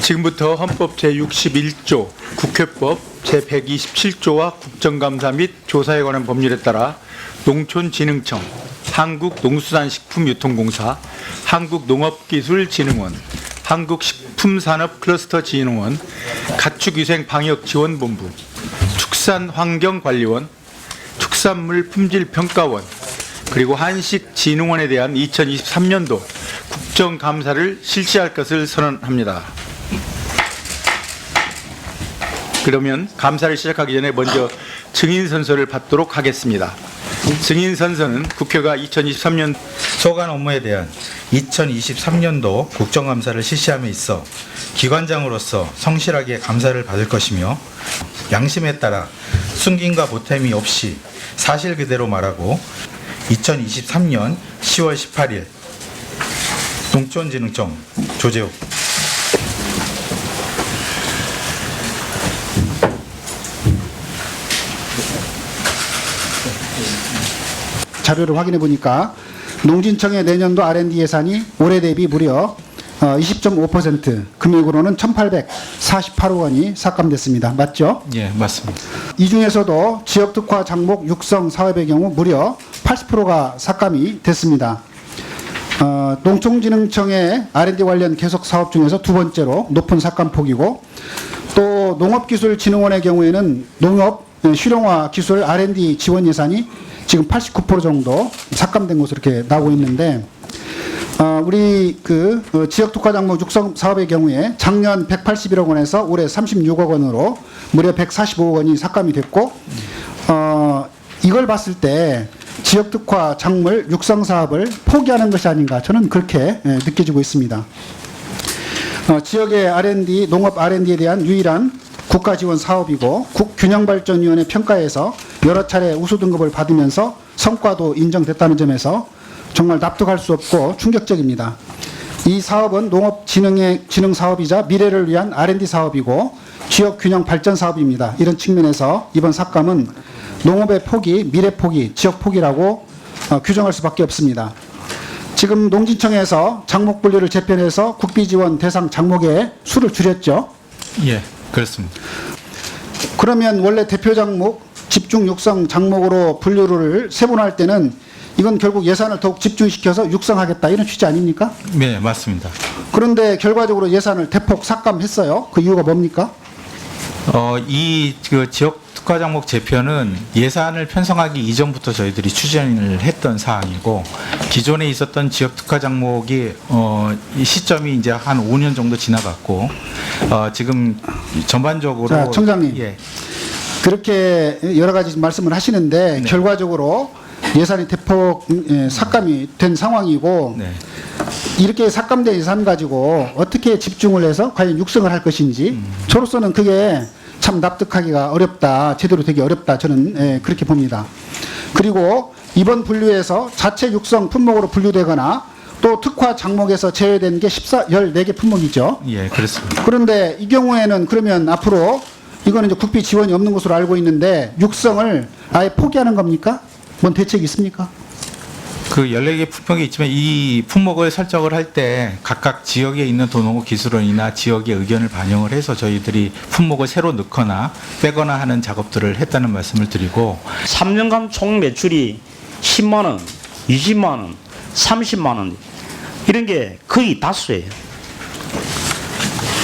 지금부터 헌법 제61조, 국회법 제127조와 국정감사 및 조사에 관한 법률에 따라 농촌진흥청, 한국농수산식품유통공사, 한국농업기술진흥원, 한국식품산업클러스터진흥원, 가축위생방역지원본부, 축산환경관리원, 축산물품질평가원, 그리고 한식진흥원에 대한 2023년도 국정감사를 실시할 것을 선언합니다. 그러면 감사를 시작하기 전에 먼저 증인 선서를 받도록 하겠습니다. 증인 선서는 국회가 2023년 소관 업무에 대한 2023년도 국정감사를 실시함에 있어 기관장으로서 성실하게 감사를 받을 것이며 양심에 따라 숨김과 보탬이 없이 사실 그대로 말하고 2023년 10월 18일 농촌진흥청 조재욱 자료를 확인해 보니까 농진청의 내년도 R&D 예산이 올해 대비 무려 어, 20.5% 금액으로는 1,848억 원이 삭감됐습니다. 맞죠? 예 맞습니다. 이 중에서도 지역 특화 장목 육성 사업의 경우 무려 80%가 삭감이 됐습니다. 어, 농촌진흥청의 R&D 관련 계속 사업 중에서 두 번째로 높은 삭감 폭이고 또 농업기술진흥원의 경우에는 농업 어, 실용화 기술 R&D 지원 예산이 지금 89% 정도 삭감된 것으로 이렇게 나오고 있는데 어, 우리 그 어, 지역 특화 장목 육성 사업의 경우에 작년 181억 원에서 올해 36억 원으로 무려 145억 원이 삭감이 됐고 어, 이걸 봤을 때 지역 특화 작물 육성 사업을 포기하는 것이 아닌가 저는 그렇게 예, 느껴지고 있습니다. 어, 지역의 R&D 농업 R&D에 대한 유일한 국가 지원 사업이고 국균형발전위원회 평가에서 여러 차례 우수 등급을 받으면서 성과도 인정됐다는 점에서 정말 납득할 수 없고 충격적입니다. 이 사업은 농업진흥의 진흥 사업이자 미래를 위한 R&D 사업이고 지역 균형 발전 사업입니다. 이런 측면에서 이번 삭감은 농업의 포기, 미래 포기, 지역 포기라고 어, 규정할 수밖에 없습니다. 지금 농진청에서 장목 분류를 재편해서 국비 지원 대상 장목의 수를 줄였죠. 예 그렇습니다. 그러면 원래 대표 장목 집중 육성 장목으로 분류를 세분화할 때는 이건 결국 예산을 더욱 집중시켜서 육성하겠다 이런 취지 아닙니까? 네 맞습니다. 그런데 결과적으로 예산을 대폭 삭감했어요. 그 이유가 뭡니까? 어, 이 그 지역 특화 장목 재편은 예산을 편성하기 이전부터 저희들이 추진을 했던 사항이고 기존에 있었던 지역 특화 장목이 어, 이 시점이 이제 한 5년 정도 지나갔고 어, 지금 전반적으로 자, 청장님. 예, 그렇게 여러 가지 말씀을 하시는데 네. 결과적으로 예산이 대폭 예, 삭감이 된 상황이고 네. 이렇게 삭감된 예산 가지고 어떻게 집중을 해서 과연 육성을 할 것인지 저로서는 그게 참 납득하기가 어렵다 제대로 되기 어렵다 저는 예, 그렇게 봅니다 그리고 이번 분류에서 자체 육성 품목으로 분류되거나 또 특화 장목에서 제외된 게 14, 14개 품목이죠 예, 그렇습니다. 그런데 이 경우에는 그러면 앞으로 이거는 이제 국비 지원이 없는 것으로 알고 있는데 육성을 아예 포기하는 겁니까? 뭔 대책이 있습니까? 그 14개 품목이 있지만 이 품목을 설정을 할 때 각각 지역에 있는 도농업 기술원이나 지역의 의견을 반영을 해서 저희들이 품목을 새로 넣거나 빼거나 하는 작업들을 했다는 말씀을 드리고 3년간 총 매출이 10만 원, 20만 원, 30만 원 이런 게 거의 다수예요.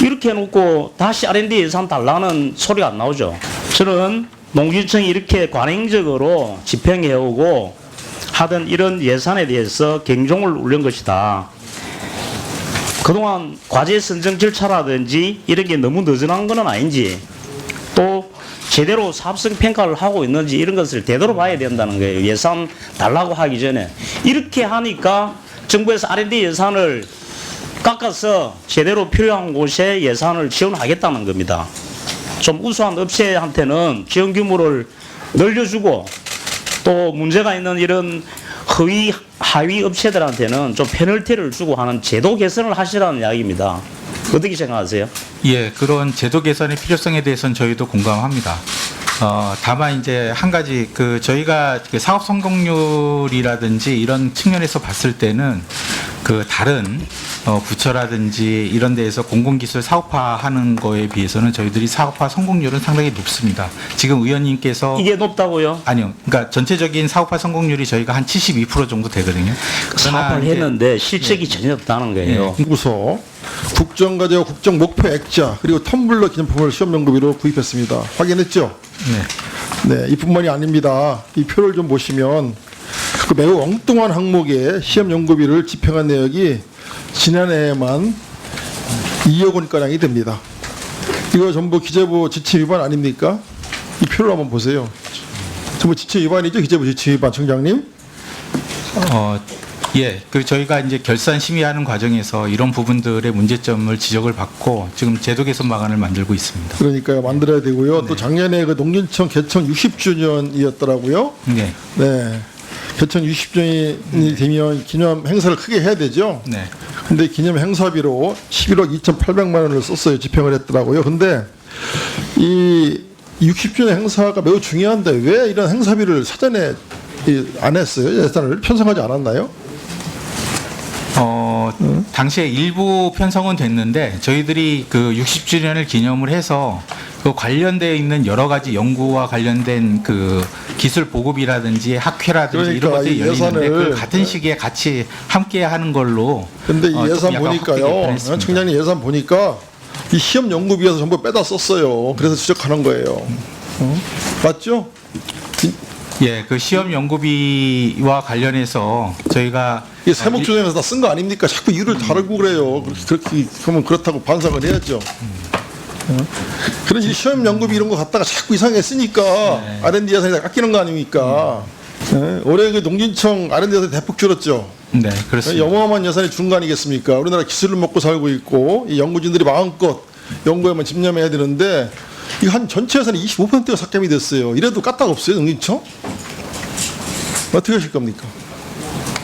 이렇게 해놓고 다시 R&D 예산 달라는 소리가 안 나오죠. 저는 농진청이 이렇게 관행적으로 집행해오고 하던 이런 예산에 대해서 경종을 울린 것이다. 그동안 과제 선정 절차라든지 이런 게 너무 느슨한 건 아닌지 또 제대로 사업성 평가를 하고 있는지 이런 것을 되도록 봐야 된다는 거예요. 예산 달라고 하기 전에 이렇게 하니까 정부에서 R&D 예산을 깎아서 제대로 필요한 곳에 예산을 지원하겠다는 겁니다. 좀 우수한 업체한테는 지원 규모를 늘려주고 또 문제가 있는 이런 허위 하위 업체들한테는 좀 페널티를 주고 하는 제도 개선을 하시라는 이야기입니다. 어떻게 생각하세요? 예, 그런 제도 개선의 필요성에 대해서는 저희도 공감합니다. 어, 다만 이제 한 가지 그 저희가 그 사업 성공률이라든지 이런 측면에서 봤을 때는 그 다른 어, 부처라든지 이런 데에서 공공기술 사업화하는 거에 비해서는 저희들이 사업화 성공률은 상당히 높습니다. 지금 의원님께서 이게 높다고요? 아니요, 그러니까 전체적인 사업화 성공률이 저희가 한 72% 정도 되거든요. 사업을 이제 했는데 실적이 전혀 없다는 거예요. 연구소 국정과제와 국정 목표 액자 그리고 텀블러 기념품을 시험 연구비로 구입했습니다. 확인했죠? 네. 네, 이뿐만이 아닙니다. 이 표를 좀 보시면 그 매우 엉뚱한 항목에 시험 연구비를 집행한 내역이 지난해에만 2억 원가량이 됩니다. 이거 전부 기재부 지침 위반 아닙니까? 이 표를 한번 보세요. 전부 지침 위반이죠? 기재부 지침 위반, 청장님? 어, 예, 그 저희가 이제 결산 심의하는 과정에서 이런 부분들의 문제점을 지적을 받고 지금 제도 개선 방안을 만들고 있습니다. 그러니까요, 만들어야 되고요. 또 작년에 그 농진청 개청 60주년이었더라고요. 네, 네. 개청 60주년이 되면 기념 행사를 크게 해야 되죠. 네. 근데 기념 행사비로 11억 2,800만 원을 썼어요. 집행을 했더라고요. 근데 이 60주년 행사가 매우 중요한데 왜 이런 행사비를 사전에 이- 안 했어요? 예산을 편성하지 않았나요? 어, 당시에 일부 편성은 됐는데 저희들이 그 60주년을 기념을 해서 그 관련되어 있는 여러 가지 연구와 관련된 그 기술 보급이라든지 학회라든지 이런 그러니까 것들이 이 열리는데 그 같은 시기에 같이 함께 하는 걸로 근데 이 어, 예산 보니까요. 청장님 예산 보니까 이 시험 연구비에서 전부 빼다 썼어요. 그래서 지적하는 거예요. 어? 맞죠? 예, 그 시험 연구비와 관련해서 저희가 이게 세목 조정에서 다 쓴 거 아닙니까? 자꾸 이유를 다르고 그래요. 그렇게, 그렇게 그러면 그렇다고 반성을 해야죠. 어? 그런 이 시험 연구비 이런 거 갖다가 자꾸 이상하게 쓰니까 R&D 예산이 깎이는 거 아닙니까? 예? 올해 그 농진청 R&D 예산이 대폭 줄었죠. 네, 그렇습니다. 어마어마한 예산이 준 거 아니겠습니까? 우리나라 기술을 먹고 살고 있고 이 연구진들이 마음껏 연구에만 집념해야 되는데 이거 한 전체 예산이 25%가 삭감이 됐어요. 이래도 까딱 없어요, 농진청? 어떻게 하실 겁니까?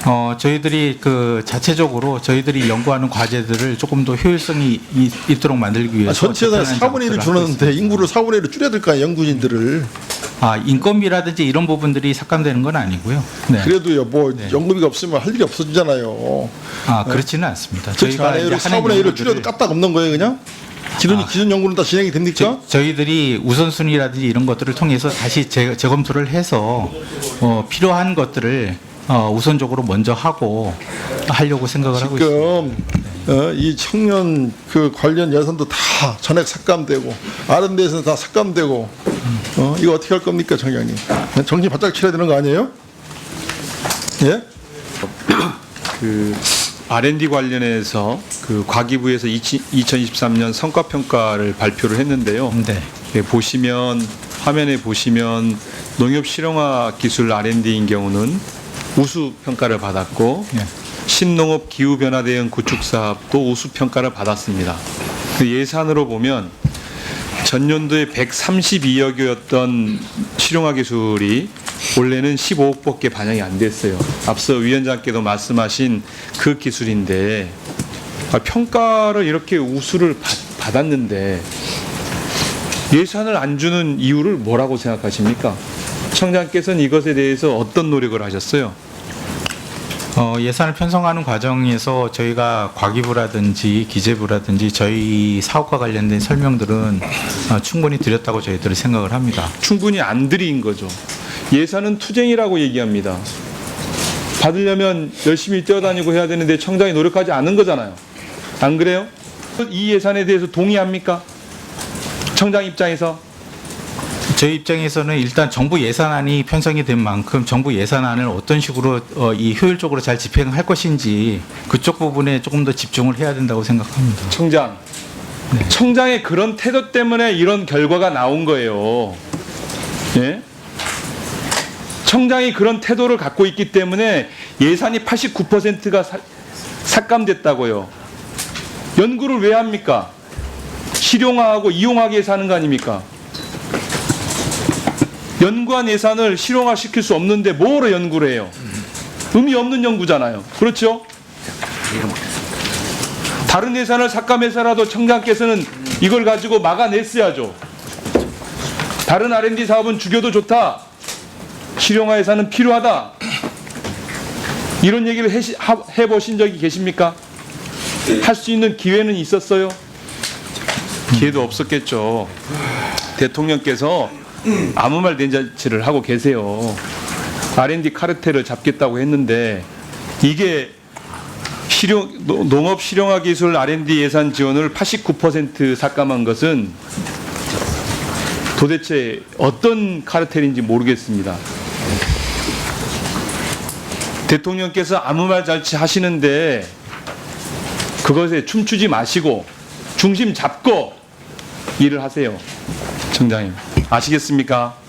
어, 저희들이 그 자체적으로 저희들이 연구하는 과제들을 조금 더 효율성이 있, 있도록 만들기 위해서 아, 전체 예산의 접근하는 4분의 1을 작업들을 하고 있습니다. 줄었는데 인구를 4분의 1을 줄여야 될거 아니에요, 연구진들을. 아, 인건비라든지 이런 부분들이 삭감되는 건 아니고요. 네. 그래도 뭐 연구비가 없으면 할 일이 없어지잖아요. 아, 그렇지는 않습니다. 그렇지 않아요? 4분의 1을 줄여도 까딱 없는 거예요, 그냥? 기존, 기존 연구는 다 진행이 됩니까? 저, 희들이 우선순위라든지 이런 것들을 통해서 다시 재, 재검토를 해서 어, 필요한 것들을 어, 우선적으로 먼저 하고 하려고 생각을 하고 있습니다. 지금 어, 이 청년 그 관련 예산도 다 전액 삭감되고 R&D에서는 다 삭감되고 어, 이거 어떻게 할 겁니까, 청장님? 정신 바짝 차려야 되는 거 아니에요? 예? 그 R&D 관련해서 그 과기부에서 2023년 성과 평가를 발표를 했는데요. 네. 예, 보시면 화면에 보시면 농협 실용화 기술 R&D인 경우는 우수 평가를 받았고 예. 신농업 기후 변화 대응 구축 사업도 우수 평가를 받았습니다. 그 예산으로 보면 전년도에 132억이었던 실용화 기술이 원래는 15억밖에 반영이 안 됐어요. 앞서 위원장께도 말씀하신 그 기술인데 아, 평가를 이렇게 우수를 받, 받았는데 예산을 안 주는 이유를 뭐라고 생각하십니까? 청장께서는 이것에 대해서 어떤 노력을 하셨어요? 어, 예산을 편성하는 과정에서 저희가 과기부라든지 기재부라든지 저희 사업과 관련된 설명들은 어, 충분히 드렸다고 저희들은 생각을 합니다. 충분히 안 드린 거죠. 예산은 투쟁이라고 얘기합니다. 받으려면 열심히 뛰어다니고 해야 되는데 청장이 노력하지 않은 거잖아요. 안 그래요? 이 예산에 대해서 동의합니까? 청장 입장에서 저희 입장에서는 일단 정부 예산안이 편성이 된 만큼 정부 예산안을 어떤 식으로 어, 이 효율적으로 잘 집행할 것인지 그쪽 부분에 조금 더 집중을 해야 된다고 생각합니다. 청장 청장의 그런 태도 때문에 이런 결과가 나온 거예요. 예? 청장이 그런 태도를 갖고 있기 때문에 예산이 89%가 삭감됐다고요. 연구를 왜 합니까? 실용화하고 이용하기 위해서 하는 거 아닙니까? 연구한 예산을 실용화 시킬 수 없는데 뭐로 연구를 해요? 의미 없는 연구잖아요. 그렇죠? 다른 예산을 삭감해서라도 청장께서는 이걸 가지고 막아냈어야죠. 다른 R&D 사업은 죽여도 좋다. 실용화 예산은 필요하다. 이런 얘기를 해보신 적이 계십니까? 할 수 있는 기회는 있었어요? 기회도 없었겠죠. 대통령께서 아무 말 된자치를 하고 계세요. R&D 카르텔을 잡겠다고 했는데 이게 실용 노- 농업 실용화 기술 R&D 예산 지원을 89% 삭감한 것은 도대체 어떤 카르텔인지 모르겠습니다. 대통령께서 아무 말 잘치 하시는데 그것에 춤추지 마시고 중심 잡고 일을 하세요. 청장님. 아시겠습니까?